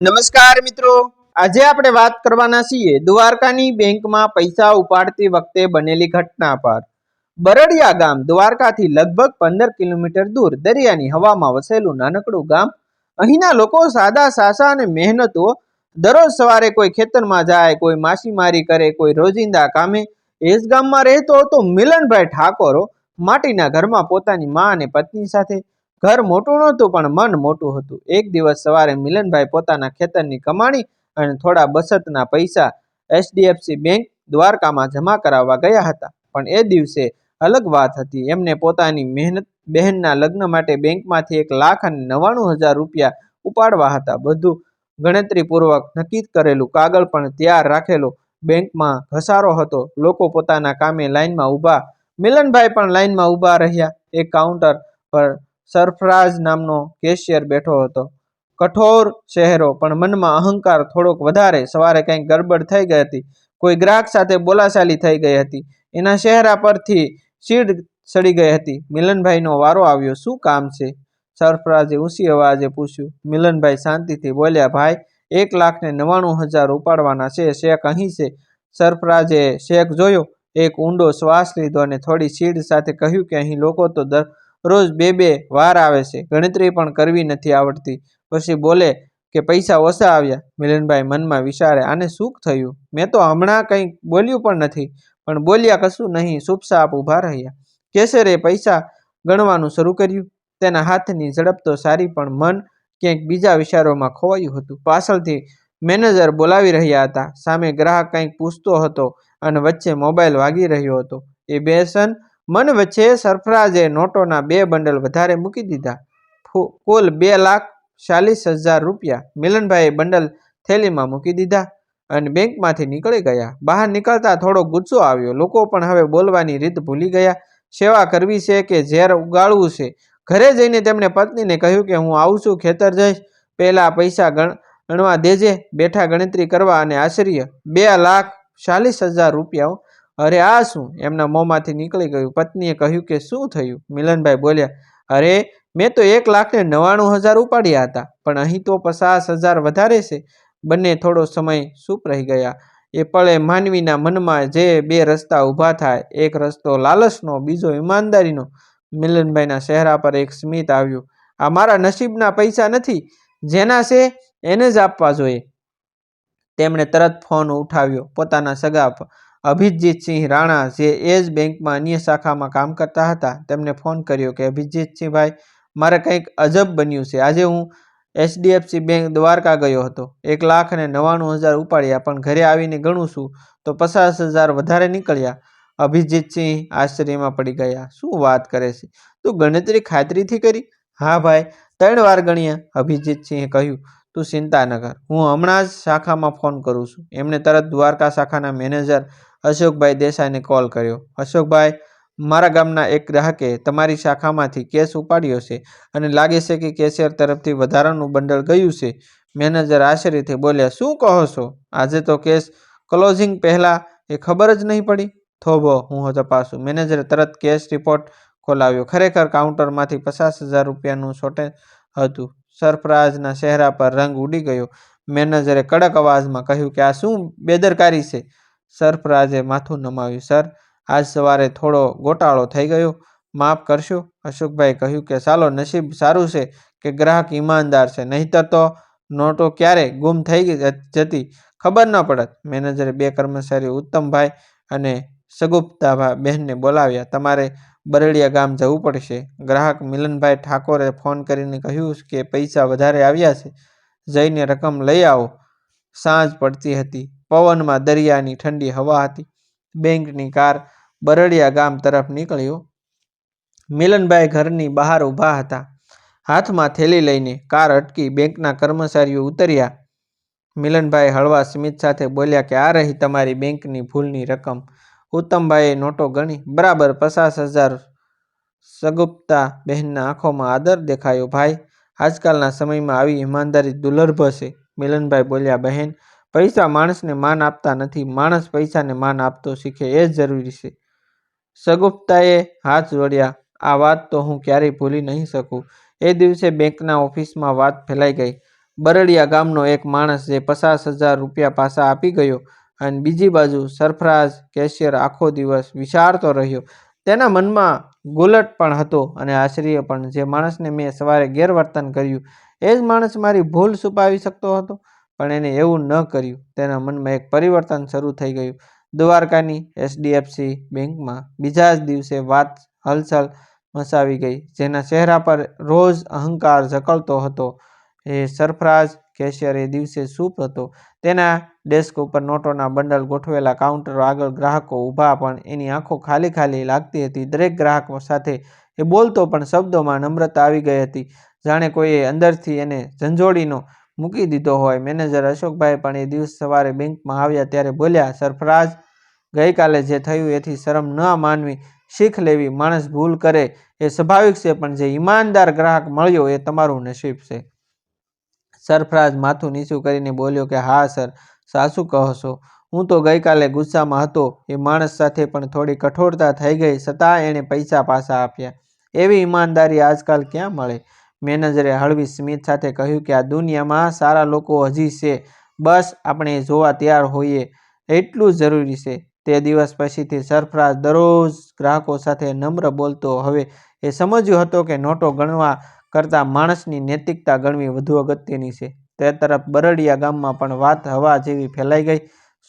નમસ્કાર મિત્રો. આજે આપણે વાત કરવાના છીએ દ્વારકાની બેંકમાં પૈસા ઉપાડતી વખતે બનેલી ઘટના પર. બરડિયા ગામ દ્વારકાથી લગભગ પંદર કિલોમીટર દૂર દરિયાની હવામાં વસેલું નાનકડું ગામ. અહીંના લોકો સાદા સાસા અને મહેનતો દરરોજ સવારે કોઈ ખેતરમાં જાય, કોઈ માછીમારી કરે, કોઈ રોજિંદા કામે. એ ગામમાં રહેતો હતો મિલનભાઈ ઠાકોરો માટીના ઘરમાં પોતાની મા અને પત્ની સાથે ઘર મોટું નહોતું, પણ મન મોટું હતું. એક દિવસ સવારે મિલનભાઈ પોતાના ખેતરની કમાણી અને થોડા બચતના પૈસા એચડીએફસી બેંક દ્વારકામાં જમા કરાવવા ગયા હતા. પણ એ દિવસે અલગ વાત હતી. એમને પોતાની મહેનત, બહેનના લગ્ન માટે બેંકમાંથી એક લાખ અને નવ્વાણું હજાર રૂપિયા ઉપાડવા હતા. બધું ગણતરીપૂર્વક નક્કી કરેલું. કાગળ પણ તૈયાર રાખેલો બેંકમાં ઘસારો હતો. લોકો પોતાના કામે લાઈનમાં ઊભા. મિલનભાઈ પણ લાઈનમાં ઊભા રહ્યા. એક કાઉન્ટર પર સરફરાજ નામનો કેશિયર બેઠો હતો. કઠોર ચહેરો પણ મનમાં અહંકાર થોડોક વધારે. સવારે કંઈક ગડબડ થઈ ગઈ હતી. કોઈ ગ્રાહક સાથે બોલાચાલી થઈ ગઈ હતી. એના ચહેરા પરથી ચીડ સડી ગઈ હતી. મિલનભાઈનો વારો આવ્યો. શું કામ છે? સરફરાજે ઊંચી અવાજે પૂછ્યું. મિલનભાઈ શાંતિથી બોલ્યા, ભાઈ, એક લાખ ને નવ્વાણું હજાર ઉપાડવાના છે. શેખ અહીં છે. સરફરાજે શેખ જોયો. એક ઊંડો શ્વાસ લીધો અને થોડી સીડ સાથે કહ્યું કે, અહીં લોકો તો દરરોજ બે બે વાર આવે છે. ગણતરી પણ કરવી નથી આવડતી. પછી બોલે કે પૈસા ઓછા આવ્યા. મિલનભાઈ મનમાં વિચારે, આને શું થયું? મેં તો હમણાં કંઈ બોલ્યું પણ નથી. પણ બોલ્યા કશું નહીં. ચૂપચાપ ઊભા રહ્યા. કેસરે પૈસા ગણવાનું શરૂ કર્યું. તેના હાથની ઝડપ તો સારી પણ મન ક્યાંક બીજા વિચારોમાં ખોવાયું હતું. પાછળથી મેનેજર બોલાવી રહ્યા હતા. સામે ગ્રાહક કંઈક પૂછતો હતો અને વચ્ચે મોબાઈલ વાગી રહ્યો હતો. એ બેસન મન વચ્ચે સરફરાજે નોટોના બે બંડલ વધારે મૂકી દીધા. કુલ બે લાખ ચાલીસ હજાર રૂપિયા મિલનભાઈએ બંડલ થેલીમાં મૂકી દીધા અને બેંકમાંથી નીકળી ગયા. બહાર નીકળતા થોડો ગુસ્સો આવ્યો. લોકો પણ હવે બોલવાની રીત ભૂલી ગયા. સેવા કરવી છે કે ઝેર ઉગાડવું છે? ઘરે જઈને તેમણે પત્નીને કહ્યું કે હું આવું છું, ખેતર જઈશ. પહેલાં પૈસા ગણ, ગણવા દેજે. બેઠા ગણતરી કરવા અને આશ્ચર્ય બે લાખ ચાલીસ હજાર રૂપિયા અરે આ શું? એમના મોંમાંથી નીકળી ગયું. પત્નીએ કહ્યું કે શું થયું? મિલનભાઈ બોલ્યા, અરે, મેં તો એક લાખને નવ્વાણું હજાર ઉપાડ્યા હતા, પણ અહીં તો પચાસ હજાર વધારે છે. બંને થોડો સમય ચૂપ રહી ગયા. એ પળે માનવીના મનમાં જે બે રસ્તા ઊભા થાય, એક રસ્તો લાલચનો, બીજો ઈમાનદારીનો. મિલનભાઈના ચહેરા પર એક સ્મિત આવ્યું. આ મારા નસીબના પૈસા નથી, જેના છે એને જ આપવા જોઈએ. તેમણે તરત ફોન ઉઠાવ્યો પોતાના સગા અભિજીતસિંહ રાણા, જે એ જ બેંકમાં અન્ય શાખામાં કામ કરતા હતા, તેમને ફોન કર્યો કે અભિજીતસિંહ ભાઈ મારે કંઈક અજબ બન્યું છે. આજે હું એચડીએફસી બેંક દ્વારકા ગયો હતો. એક લાખ અને નવ્વાણું હજાર ઉપાડ્યા, પણ ઘરે આવીને ગણું છું તો પચાસ હજાર વધારે નીકળ્યા. અભિજીતસિંહ આશ્ચર્યમાં પડી ગયા. શું વાત કરે છે? તું ગણતરી ખાતરીથી કરી? હા ભાઈ, ત્રણ વાર ગણ્યા, અભિજીતસિંહે કહ્યું. તું ચિંતા ન કર. હું હમણાં જ શાખામાં ફોન કરું છું. એમણે તરત દ્વારકા શાખાના મેનેજર અશોકભાઈ દેસાઈને કોલ કર્યો. અશોકભાઈ, મારા ગામના એક ગ્રાહકે તમારી શાખામાંથી કેસ ઉપાડ્યો છે અને લાગે છે કે કેશિયર તરફથી વધારાનું બંડલ ગયું છે. મેનેજર આશ્ચર્યથી બોલ્યા, શું કહો છો? આજે તો કેસ ક્લોઝિંગ પહેલાં એ ખબર જ નહીં પડી. થોભો, હું તપાસું. મેનેજરે તરત કેશ રિપોર્ટ ખોલાવ્યો. ખરેખર કાઉન્ટરમાંથી પચાસ હજાર રૂપિયાનું શોર્ટેજ હતું. સરફરાજના ચહેરા પર રંગ ઉડી ગયો. મેનેજરે કડક અવાજમાં કહ્યું કે, આ શું બેદરકારી છે? સરફરાજે માથું નમાવ્યું, સર, આજ સવારે થોડો ગોટાળો થઈ ગયો. માફ કરશો. અશોકભાઈ કહ્યું કે ચાલો નસીબ સારું છે કે ગ્રાહક ઈમાનદાર છે, નહીતર તો નોટો ક્યારે ગુમ થઈ જતી ખબર ન પડત. મેનેજરે બે કર્મચારી ઉત્તમભાઈ અને સગુપ્તાભા બહેનને બોલાવ્યા, તમારે બરડિયા ગામ જવું પડશે. ગ્રાહક મિલનભાઈ ઠાકોરે ફોન કરીને કહ્યું કે, પૈસા વધારે આવ્યા છે. જઈને રકમ લઈ આવો. સાંજ પડતી હતી. પવનમાં દરિયાની ઠંડી હવા હતી. બેંકની કાર બરડિયા ગામ તરફ નીકળ્યો. મિલનભાઈ ઘરની બહાર ઊભા હતા. હાથમાં થેલી લઈને કાર અટકી બેંકના કર્મચારીઓ ઉતર્યા. મિલનભાઈ હળવા સ્મિત સાથે બોલ્યા કે, આ રહી તમારી બેંકની ભૂલની રકમ. ઉત્તમભાઈએ નોટો ગણી, બરાબર પચાસ હજાર સગુપ્તા બહેનના આંખોમાં આદર દેખાયો ભાઈ. આજકાલના સમયમાં આવી ઈમાનદારી દુર્લભ છે. મિલનભાઈ બોલ્યા, બહેન પૈસા માણસને માન આપતા નથી. માણસ પૈસાને માન આપતો શીખે એ જ જરૂરી છે. સગુપ્તાએ હાથ જોડ્યા. આ વાત તો હું ક્યારેય ભૂલી નહીં શકું. એ દિવસે બેંકના ઓફિસમાં વાત ફેલાઈ ગઈ. બરડિયા ગામનો એક માણસ જે પચાસ હજાર રૂપિયા પાછા આપી ગયો અને બીજી બાજુ સરફરાઝ કેશિયર આખો દિવસ વિચારતો રહ્યો. તેના મનમાં ગુલટ પણ હતો અને આશ્ચર્ય પણ. જે માણસને મેં સવારે ગેરવર્તન કર્યું. એ જ માણસ મારી ભૂલ છુપાવી શકતો હતો? પણ એને એવું ન કર્યું. તેના મનમાં એક પરિવર્તન શરૂ થઈ ગયું. દ્વારકાની એચડીએફસી બેંકમાં બીજા જ દિવસે વાત હલચલ મચાવી ગઈ, જેના ચહેરા પર રોજ અહંકાર ઝકળતો હતો. એ સરફરાજ કેશિયર એ દિવસે સૂપ હતો. તેના ડેસ્ક ઉપર નોટોના બંડલ ગોઠવેલા કાઉન્ટર આગળ ગ્રાહકો ઊભા, પણ એની આંખો ખાલી ખાલી લાગતી હતી. દરેક ગ્રાહક સાથે એ બોલતો, પણ શબ્દોમાં નમ્રતા આવી ગઈ હતી. જાણે કોઈએ અંદરથી એને ઝંઝોડીનો મૂકી દીધો હોય. મેનેજર અશોકભાઈ પણ એ દિવસ સવારે બેંકમાં આવ્યા ત્યારે બોલ્યા સરફરાજ ગઈકાલે જે થયું એથી શરમ ન માનવી. શીખ લેવી માણસ ભૂલ કરે. એ સ્વાભાવિક છે, પણ જે ઈમાનદાર ગ્રાહક મળ્યો એ તમારું નસીબ છે. સરફરાજ માથું નીચું કરીને બોલ્યો કે, હા, સર, સાસુ કહો છો હું તો ગઈકાલે ગુસ્સામાં હતો. એ માણસ સાથે પણ થોડી કઠોરતા થઈ ગઈ. છતાં એણે પૈસા પાછા આપ્યા. એવી ઈમાનદારી આજકાલ ક્યાં મળે? મેનેજરે હળવી સ્મિત સાથે કહ્યું કે, આ દુનિયામાં સારા લોકો હજી છે. બસ, આપણે જોવા તૈયાર હોઈએ. એટલું જરૂરી છે. તે દિવસ પછીથી સરફરાજ દરરોજ ગ્રાહકો સાથે નમ્ર બોલતો. હવે એ સમજ્યો હતો કે નોટો ગણવા કરતાં માણસની નૈતિકતા ગણવી વધુ અગત્યની છે. તે તરફ બરડિયા ગામમાં પણ વાત હવા જેવી ફેલાઈ ગઈ.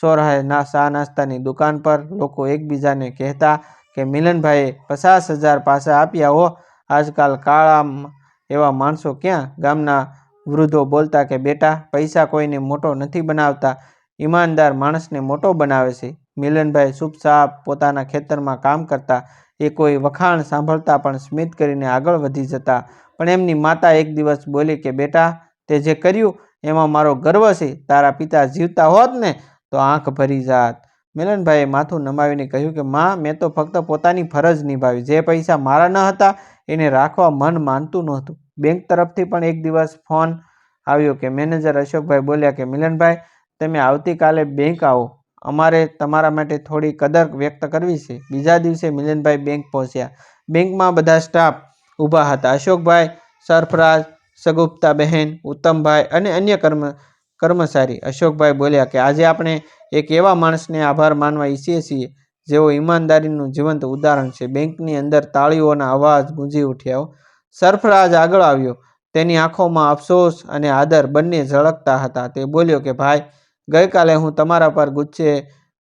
સોરાએ ના ચા નાસ્તાની દુકાન પર લોકો એકબીજાને કહેતા કે, મિલનભાઈએ પચાસ હજાર પાછા આપ્યા હો. આજકાલ કાળામાં એવા માણસો ક્યાં ગામના વૃદ્ધો બોલતા કે, બેટા, પૈસા કોઈને મોટો નથી બનાવતા. ઈમાનદાર માણસને મોટો બનાવે છે. મિલનભાઈ ચૂપચાપ પોતાના ખેતરમાં કામ કરતા. એ કોઈ વખાણ સાંભળતા પણ સ્મિત કરીને આગળ વધી જતા. પણ એમની માતા એક દિવસ બોલી કે, બેટા, તે જે કર્યું, એમાં મારો ગર્વ છે. તારા પિતા જીવતા હોત ને, તો આંખ ભરી જાત. મિલનભાઈએ માથું નમાવીને કહ્યું કે, માં, મેં તો ફક્ત પોતાની ફરજ નિભાવી. જે પૈસા મારા ન હતા એને રાખવા મન માનતું નહોતું. બેંક તરફથી પણ એક દિવસ ફોન આવ્યો કે મેનેજર અશોકભાઈ બોલ્યા કે, મિલનભાઈ, તમે આવતીકાલે બેંક આવો. અમારે તમારા માટે થોડી કદર વ્યક્ત કરવી છે. બીજા દિવસે મિલનભાઈ બેંક પહોંચ્યા. બેંકમાં બધા સ્ટાફ ઊભા હતા. અશોકભાઈ, સરફરાજ, સગુપ્તાબહેન, ઉત્તમભાઈ અને અન્ય કર્મ, કર્મચારી. અશોકભાઈ બોલ્યા કે, આજે આપણે એક એવા માણસને આભાર માનવા ઈચ્છીએ છીએ જેઓ ઈમાનદારીનું જીવંત ઉદાહરણ છે, બેંકની અંદર તાળીઓના અવાજ ગુંજી ઉઠ્યા. સરફરાજ આગળ આવ્યો. તેની આંખોમાં અફસોસ અને આદર બંને ઝળકતા હતા. તે બોલ્યો કે, ભાઈ, ગઈકાલે હું તમારા પર ગુચ્છે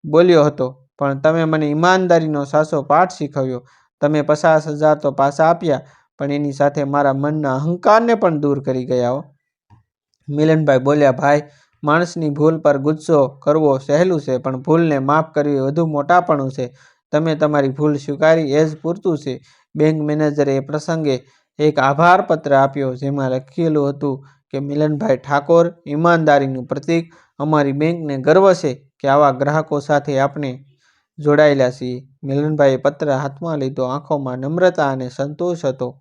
બોલ્યો હતો, પણ તમે મને ઈમાનદારીનો સાસો પાઠ શીખવ્યો. તમે પચાસ હજાર તો પાછા આપ્યા, પણ એની સાથે મારા મનના અહંકારને પણ દૂર કરી ગયા હો. મિલનભાઈ બોલ્યા, ભાઈ માણસની ભૂલ પર ગુસ્સો કરવો સહેલું છે, પણ ભૂલને માફ કરવી વધુ મોટાપણું છે. તમે તમારી ભૂલ સ્વીકારી એ જ પૂરતું છે. બેંક મેનેજરે એ પ્રસંગે એક આભાર પત્ર આપ્યો જેમાં લખેલું હતું કે, મિલનભાઈ ઠાકોર, ઈમાનદારીનું પ્રતીક. અમારી બેંકને ગર્વ છે કે આવા ગ્રાહકો સાથે આપણે જોડાયેલા છીએ. મિલનભાઈએ પત્ર હાથમાં લીધો, આંખોમાં નમ્રતા અને સંતોષ હતો.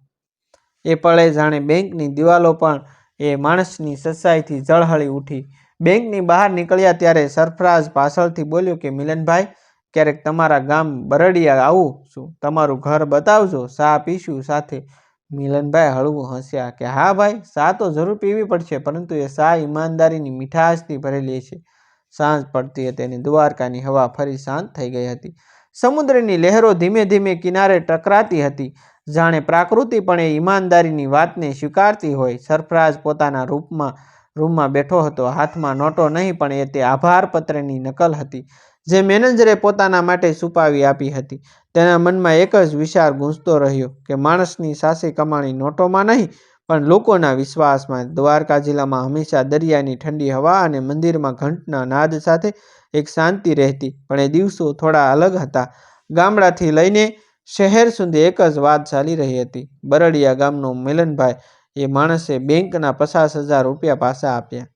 એ પળે જાણે બેંકની દિવાલો પણ એ માણસની સચ્ચાઈથી ઝળહળી ઉઠી. બેંકની બહાર નીકળ્યા ત્યારે સરફરાજ પાછળથી બોલ્યો કે, મિલનભાઈ, ક્યારેક તમારા ગામ બરડિયા આવું છું. તમારું ઘર બતાવજો. ચા પીશું સાથે. મિલનભાઈ હળવું હસ્યા કે, હા ભાઈ ચા તો જરૂર પીવી પડશે, પરંતુ એ ચા ઈમાનદારીની મીઠાશથી ભરેલી છે. સાંજ પડતી હતી અને દ્વારકાની હવા ફરી શાંત થઈ ગઈ હતી. સમુદ્રની લહેરો ધીમે ધીમે કિનારે ટકરાતી હતી. જાણે પ્રાકૃતિ પણ એ ઈમાનદારીની વાતને સ્વીકારતી હોય સરફરાજ પોતાના રૂપમાં રૂમમાં બેઠો હતો. હાથમાં નોટો નહીં, પણ એ તે આભારપત્રની નકલ હતી, જે મેનેજરે પોતાના માટે છુપાવી આપી હતી. તેના મનમાં એક જ વિચાર ગૂંજતો રહ્યો કે માણસની સાસી કમાણી નોટોમાં નહીં, પણ લોકોના વિશ્વાસમાં. દ્વારકા જિલ્લામાં હંમેશા દરિયાની ઠંડી હવા અને મંદિરમાં ઘંટના નાદ સાથે એક શાંતિ રહેતી, પણ એ દિવસો થોડા અલગ હતા. ગામડાથી લઈને શહેર સુધી એક જ વાત ચાલી રહી હતી. બરડિયા ગામનો મિલનભાઈ એ માણસે બેંકના પચાસ હજાર રૂપિયા પાછા આપ્યા.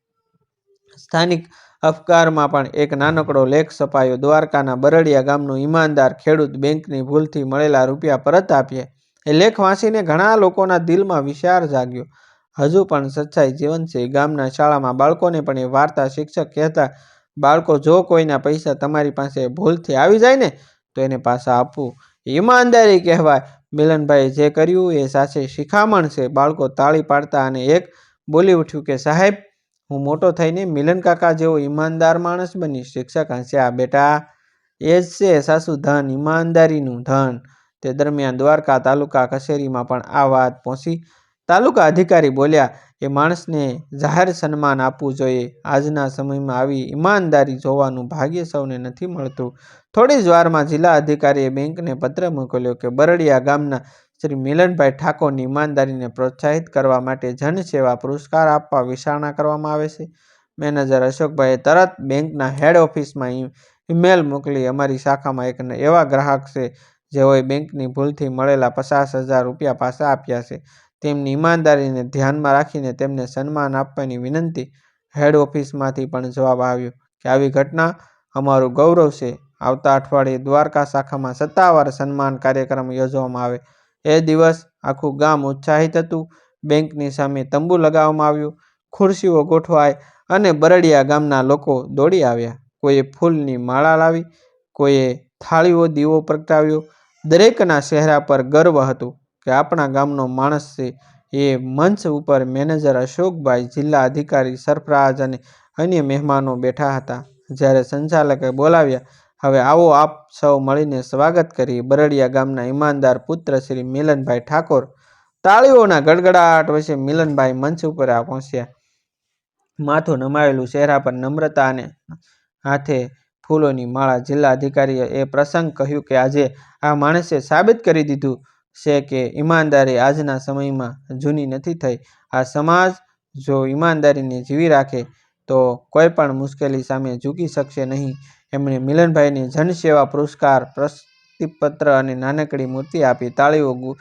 સ્થાનિક અફકારમાં પણ એક નાનકડો લેખ છપાયો. દ્વારકાના બરડિયા ગામનો ઈમાનદાર ખેડૂત બેંકની ભૂલથી મળેલા રૂપિયા પરત આપ્યા. એ લેખ વાંચીને ઘણા લોકોના દિલમાં વિચાર જાગ્યો. હજુ પણ સચ્ચાઈ જીવન છે. ગામના શાળામાં બાળકોને પણ એ વાર્તા શિક્ષક કહેતા, બાળકો, જો કોઈના પૈસા તમારી પાસે ભૂલથી આવી જાય ને, તો એને પાછા આપવું. ઈમાનદારી કહેવાય. મિલનભાઈએ જે કર્યું એ સાચે શિખામણ છે. બાળકો તાળી પાડતા અને એક બોલી ઉઠ્યું કે, સાહેબ, હું મોટો થઈને મિલન કાકા જેવો ઈમાનદાર માણસ બનીશ શિક્ષક હસ્યા બેટા. એ જ છે સાસુ ધન, ઈમાનદારીનું ધન. તે દરમિયાન દ્વારકા તાલુકા કચેરીમાં પણ આ વાત પહોંચી. તાલુકા અધિકારી બોલ્યા એ માણસને જાહેર સન્માન આપવું જોઈએ. આજના સમયમાં આવી ઈમાનદારી જોવાનું ભાગ્ય સૌને નથી મળતું. થોડી જ વારમાં જિલ્લા અધિકારીએ બેંકને પત્ર મોકલ્યો કે બરડિયા ગામના શ્રી મિલનભાઈ ઠાકોરની ઈમાનદારીને પ્રોત્સાહિત કરવા માટે જનસેવા પુરસ્કાર આપવા વિચારણા કરવામાં આવે છે. મેનેજર અશોકભાઈએ તરત બેંકના હેડ ઓફિસમાં ઈમેલ મોકલી અમારી શાખામાં એક એવા ગ્રાહક છે જેઓએ બેંકની ભૂલથી મળેલા પચાસ હજાર રૂપિયા પાછા આપ્યા છે. તેમની ઈમાનદારીને ધ્યાનમાં રાખીને તેમને સન્માન આપવાની વિનંતી હેડ ઓફિસમાંથી પણ જવાબ આવ્યો કે આવી ઘટના અમારું ગૌરવ છે. આવતા અઠવાડિયે દ્વારકા શાખામાં સત્તાવાર સન્માન કાર્યક્રમ યોજવામાં આવે. એ દિવસ આખું ગામ ઉત્સાહિત હતું. બેંકની સામે તંબુ લગાવવામાં આવ્યું. ખુરશીઓ ગોઠવાઈ અને બરડિયા ગામના લોકો દોડી આવ્યા. કોઈએ ફૂલની માળા લાવી, કોઈએ થાળીઓ દીવો પ્રગટાવ્યો. દરેકના ચહેરા પર ગર્વ હતું. કે આપણા ગામનો માણસ છે, એ મંચ ઉપર મેનેજર અશોકભાઈ જિલ્લા અધિકારી સરફરાજ અને અન્ય મહેમાનો બેઠા હતા. જ્યારે સંચાલકે બોલાવ્યા, હવે આવો આપ સૌ મળીને સ્વાગત કરીએ. બરડિયા ગામના ઈમાનદાર પુત્ર શ્રી મિલનભાઈ ઠાકોર તાળીઓના ગડગડાટ વચ્ચે મિલનભાઈ મંચ ઉપર આ પહોંચ્યા. માથું નમાયેલું ચહેરા પર નમ્રતા અને હાથે ફૂલોની માળા જિલ્લા અધિકારીએ એ પ્રસંગ કહ્યું કે, આજે આ માણસે સાબિત કરી દીધું છે કે ઈમાનદારી આજના સમયમાં જૂની નથી થઈ. આ સમાજ જો ઈમાનદારીને જીવી રાખે, તો કોઈ પણ મુશ્કેલી સામે ઝૂકી શકશે નહીં. એમણે મિલનભાઈને જનસેવા પુરસ્કાર પ્રસ્તિપત્ર અને નાનકડી મૂર્તિ આપી તાળીઓ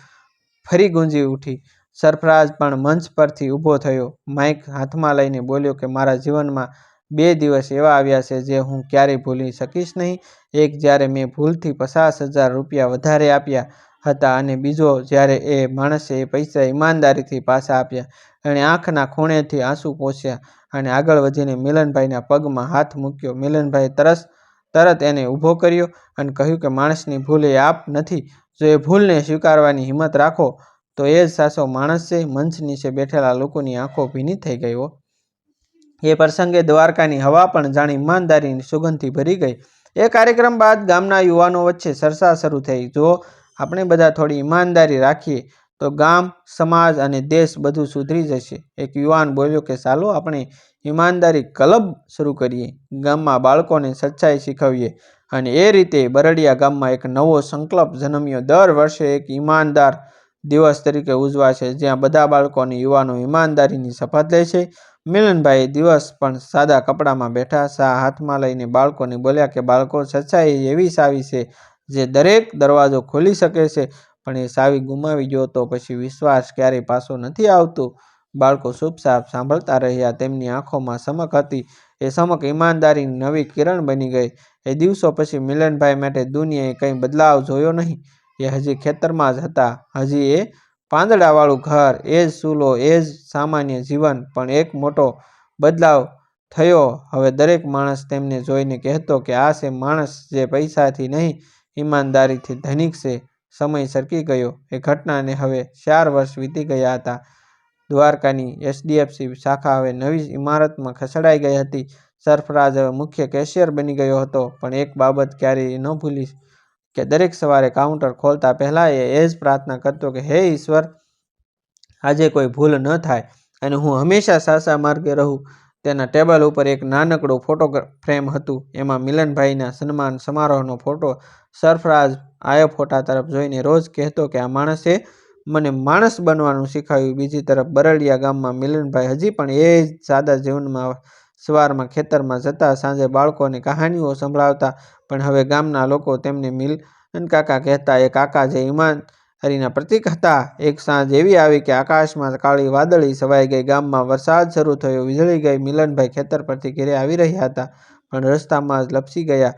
ફરી ગુંજી ઉઠી. સરફરાજ પણ મંચ પરથી ઊભો થયો. માઇક હાથમાં લઈને બોલ્યો કે, મારા જીવનમાં બે દિવસ એવા આવ્યા છે જે હું ક્યારેય ભૂલી શકીશ નહીં. એક જ્યારે મેં ભૂલથી પચાસ હજાર રૂપિયા વધારે આપ્યા હતા અને બીજો જ્યારે એ માણસે એ પૈસા ઈમાનદારીથી પાછા આપ્યા, એણે આંખના ખૂણેથી આંસુ પોસ્યા અને આગળ વધીને મિલનભાઈના પગમાં હાથ મૂક્યો. મિલનભાઈ તરસ, તરત એને ઊભો કર્યો અને કહ્યું કે, માણસની ભૂલ એ આપ નથી. જો એ ભૂલને સ્વીકારવાની હિંમત રાખો, તો એ જ સાસો માણસ છે, મંચ નીચે બેઠેલા લોકોની આંખો ભીની થઈ ગઈ એ પ્રસંગે દ્વારકાની હવા પણ જાણે ઈમાનદારીની સુગંધથી ભરી ગઈ. એ કાર્યક્રમ બાદ ગામના યુવાનો વચ્ચે સરસા શરૂ થઈ. જો આપણે બધા થોડી ઈમાનદારી રાખીએ, તો ગામ, સમાજ અને દેશ બધું સુધરી જશે. એક યુવાન બોલ્યો કે, ચાલો આપણે ઈમાનદારી ક્લબ શરૂ કરીએ. ગામમાં બાળકોને સચ્ચાઈ શીખવીએ. અને એ રીતે બરડિયા ગામમાં એક નવો સંકલ્પ જન્મ્યો. દર વર્ષે એક ઈમાનદાર દિવસ તરીકે ઉજવાશે, જ્યાં બધા બાળકો અને યુવાનો ઈમાનદારીની શપથ લે છે. મિલનભાઈ દિવસ પણ સાદા કપડામાં બેઠા, સા હાથમાં લઈને બાળકોને બોલ્યા કે, બાળકો, સચ્ચાઈ એવી સાવી છે જે દરેક દરવાજો ખોલી શકે છે, પણ એ સાવી ગુમાવી ગયો તો પછી વિશ્વાસ ક્યારેય પાછો નથી આવતો. બાળકો ચૂપચાપ સાંભળતા રહ્યા, તેમની આંખોમાં સમક હતી. એ સમક ઈમાનદારીની નવી કિરણ બની ગઈ. એ દિવસો પછી મિલનભાઈ માટે દુનિયાએ કંઈ બદલાવ જોયો નહીં. એ હજી ખેતરમાં જ હતા. હજી એ પાંદડાવાળું ઘર, એ જ ચૂલો, એ જ સામાન્ય જીવન, પણ એક મોટો બદલાવ થયો. હવે દરેક માણસ તેમને જોઈને કહેતો કે આ છે માણસ જે પૈસાથી નહીં ઈમાનદારીથી ધનિક છે સમય સરકી ગયો. એ ઘટનાને હવે ચાર વર્ષ વીતી ગયા હતા. દ્વારકાની એચડીએફસી શાખા હવે નવી ઇમારતમાં ખસેડાઈ ગઈ હતી. સરફરાજ હવે મુખ્ય કેશિયર બની ગયો હતો. પણ એક બાબત ક્યારેય ન ભૂલી કે દરેક સવારે કાઉન્ટર ખોલતા પહેલાં એ એ જ પ્રાર્થના કરતો કે, હે ઈશ્વર, આજે કોઈ ભૂલ ન થાય અને હું હંમેશા સાચા માર્ગે રહું. તેના ટેબલ ઉપર એક નાનકડું ફોટો ફ્રેમ હતું. એમાં મિલનભાઈના સન્માન સમારોહનો ફોટો સરફરાજ આયો ફોટા તરફ જોઈને રોજ કહેતો કે, આ માણસે મને માણસ બનવાનું શીખવ્યું. બીજી તરફ બરડિયા ગામમાં મિલનભાઈ હજી પણ એ જ સાદા જીવનમાં સવારમાં ખેતરમાં જતા, સાંજે બાળકોને કહાનીઓ સંભળાવતા, પણ હવે ગામના લોકો તેમને મિલન કાકા કહેતા, એ કાકા જે ઈમાનદારીના પ્રતીક હતા. એક સાંજ એવી આવી કે આકાશમાં કાળી વાદળી છવાઈ ગઈ. ગામમાં વરસાદ શરૂ થયો. વીજળી ગઈ. મિલનભાઈ ખેતર પરથી ઘેરે આવી રહ્યા હતા, પણ રસ્તામાં જ લપસી ગયા.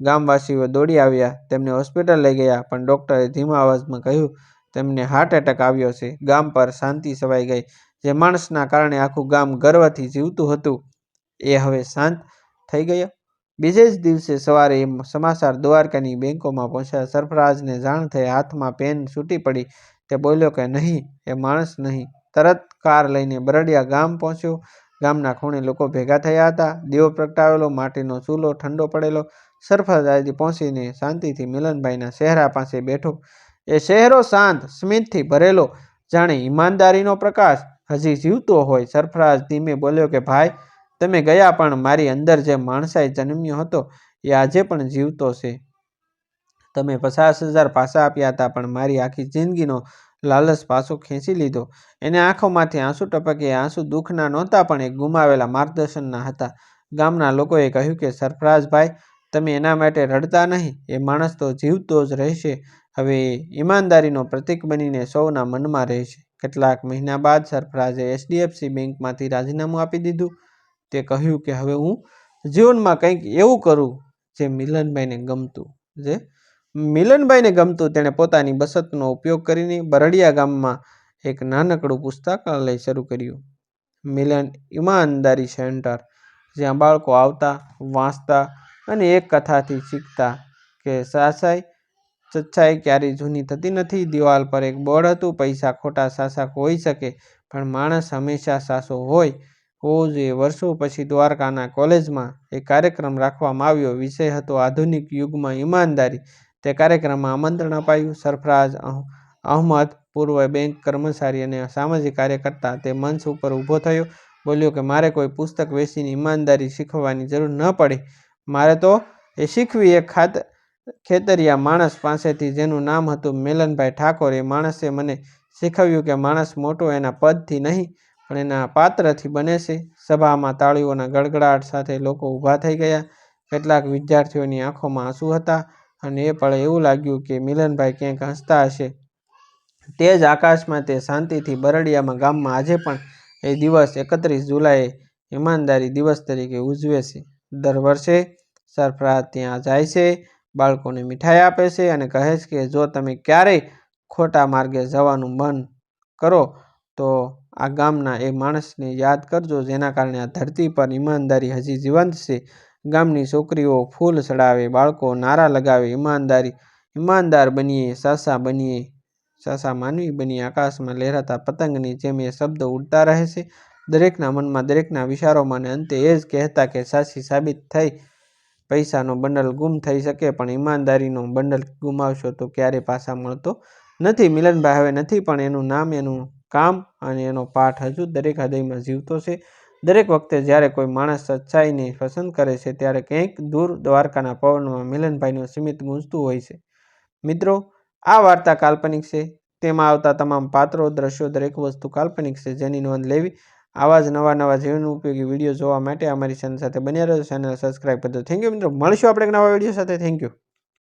ગામવાસીઓ દોડી આવ્યા. તેમને હોસ્પિટલ લઈ ગયા, પણ ડૉક્ટરે ધીમા અવાજમાં કહ્યું, તેમને હાર્ટ એટેક આવ્યો છે. ગામ પર શાંતિ છવાઈ ગઈ. જે માણસના કારણે આખું ગામ ગર્વથી જીવતું હતું, એ હવે શાંત થઈ ગયો. બીજે જ દિવસે સવારે સમાચાર દ્વારકાની બેંકોમાં પહોંચ્યા સરફરાજને જાણ થઈ હાથમાં પેન છૂટી પડી. તે બોલ્યો કે, નહીં, એ માણસ નહીં. તરત કાર લઈને બરડિયા ગામ પહોંચ્યો. ગામના ખૂણે લોકો ભેગા થયા હતા. દીવો પ્રગટાવેલો, માટીનો ચૂલો ઠંડો પડેલો. સરફરાજી પહોંચીને શાંતિથી મિલનભાઈના ચહેરા પાસે બેઠો. એ શહેરો શાંત, સ્મિતથી ભરેલો. જાણે ઈમાનદારીનો પ્રકાશ. હજી જીવતો હોય. સરફરાજ ધીમે બોલ્યો કે, ભાઈ તમે ગયા પણ મારી અંદર જે માણસાએ જન્મ્યો હતો, એ આજે પણ જીવતો છે. તમે પચાસ હજાર પાછા આપ્યા હતા, પણ મારી આખી જિંદગીનો લાલચ પાછો ખેંચી લીધો. એને આંખોમાંથી આંસુ ટપકે, આંસુ દુઃખના નહોતા, પણ એ ગુમાવેલા માર્ગદર્શનના હતા. ગામના લોકોએ કહ્યું કે, સરફરાજભાઈ, તમે એના માટે રડતા નહીં, એ માણસ તો જીવતો જ રહેશે. હવે ઈમાનદારીનો પ્રતીક બનીને સૌના મનમાં રહેશે. કેટલાક મહિના બાદ સરફરાજે એચડીએફસી બેંકમાંથી રાજીનામું આપી દીધું. તે કહ્યું કે, હવે હું જીવનમાં કંઈક એવું કરું જે મિલનભાઈને ગમતું. જે મિલનભાઈને ગમતું તેણે પોતાની બચતનો ઉપયોગ કરીને બરડિયા ગામમાં એક નાનકડું પુસ્તકાલય શરૂ કર્યું. મિલન ઈમાનદારી સેન્ટર, જ્યાં બાળકો આવતા, વાંચતા અને એક કથાથી શીખતા કે, સાસાઈ, સચ્ચાઈ ક્યારેય જૂની થતી નથી. દિવાલ પર એક બોર્ડ હતું. પૈસા ખોટા સાસા હોઈ શકે, પણ માણસ હંમેશા સાસો હોય હોવો જોઈએ વર્ષો પછી દ્વારકાના કોલેજમાં એક કાર્યક્રમ રાખવામાં આવ્યો. વિષય હતો આધુનિક યુગમાં ઈમાનદારી. તે કાર્યક્રમમાં આમંત્રણ અપાયું. સરફરાજ અહ- અહમદ પૂર્વ બેંક કર્મચારી અને સામાજિક કાર્યકર્તા તે મંચ ઉપર ઊભો થયો. બોલ્યો કે, મારે કોઈ પુસ્તક વેચીને ઈમાનદારી શીખવવાની જરૂર ન પડે. મારે તો એ શીખવી એક ખાત ખેતરિયા માણસ પાસેથી જેનું નામ હતું મેલનભાઈ ઠાકોર. એ માણસે મને શીખવ્યું કે માણસ મોટો એના પદથી નહીં પણ એના પાત્રથી બને છે. સભામાં તાળીઓના ગડગડાટ સાથે લોકો ઊભા થઈ ગયા. કેટલાક વિદ્યાર્થીઓની આંખોમાં આંસુ હતા અને એ પળે એવું લાગ્યું કે મિલનભાઈ ક્યાંક હસતા હશે. તે જ આકાશમાં તે શાંતિથી બરડિયામાં ગામમાં આજે પણ એ દિવસ એકત્રીસ જુલાઈએ ઈમાનદારી દિવસ તરીકે ઉજવે છે. દર વર્ષે સરફરાજ ત્યાં જાય છે, બાળકોને મીઠાઈ આપે છે અને કહે છે કે જો તમે ક્યારેય ખોટા માર્ગે જવાનું મન કરો તો આ ગામના એ માણસને યાદ કરજો, જેના કારણે આ ધરતી પર ઈમાનદારી હજી જીવંત છે. ગામની છોકરીઓ ફૂલ ચડાવે બાળકો નારા લગાવે, ઈમાનદારી, ઈમાનદાર બનીએ, સાસા બનીએ, સાસા માનવી બની આકાશમાં લહેરાતા પતંગની જેમ એ શબ્દ ઉડતા રહે છે. દરેકના મનમાં દરેકના વિચારોમાં અને અંતે એ જ કહેતા કે સાસી સાબિત થઈ. પૈસાનો બંડલ ગુમ થઈ શકે, પણ ઈમાનદારીનો બંડલ ગુમાવશો તો ક્યારે પાછા મળતો નથી. મિલનભાઈ હવે નથી, પણ એનું નામ એનું કામ અને એનો પાઠ હજુ દરેક હૃદયમાં જીવતો છે. દરેક વખતે જ્યારે કોઈ માણસ સચ્ચાઈને પસંદ કરે છે, ત્યારે કંઈક દૂર દ્વારકાના પવનમાં મિલનભાઈનું સીમિત ગૂંજતું હોય છે. મિત્રો, આ વાર્તા કાલ્પનિક છે. તેમાં આવતા તમામ પાત્રો, દ્રશ્યો દરેક વસ્તુ કાલ્પનિક છે. જેની નોંધ લેવી, આવા જ નવા નવા જીવન ઉપયોગી વીડિયો જોવા માટે અમારી ચેનલ સાથે બન્યા રહ્યો ચેનલ સબસ્ક્રાઈબ કરજો થેન્ક યુ મિત્રો. મળીશું આપણે એક નવા વીડિયો સાથે. Thank you